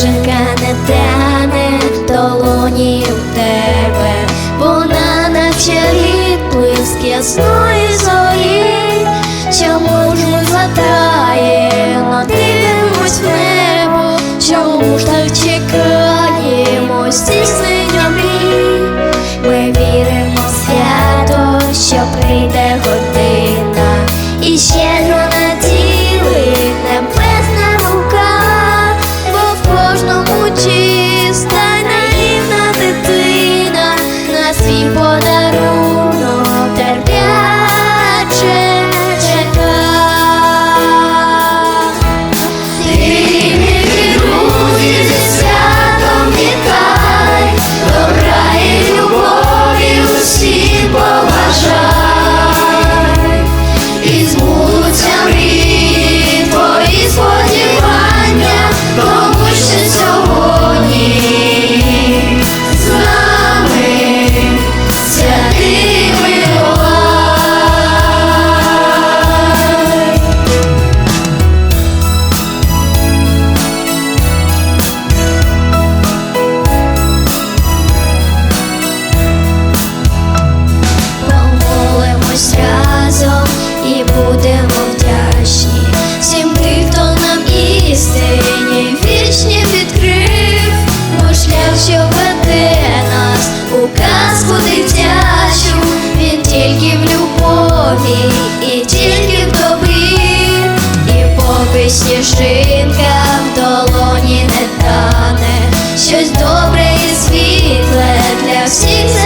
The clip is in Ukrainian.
Жінка не тяне долоні в тебе, вона наче відблиск ясної зорі, чому ж ми латаємо, дивимось в небо, чому ж так чекаємо здійснення мрій Ми віримо в свято, що прийде година. І ще тільки в любові, і тільки в добрі, і поки шинка в долоні не тане, щось добре і світле для всіх.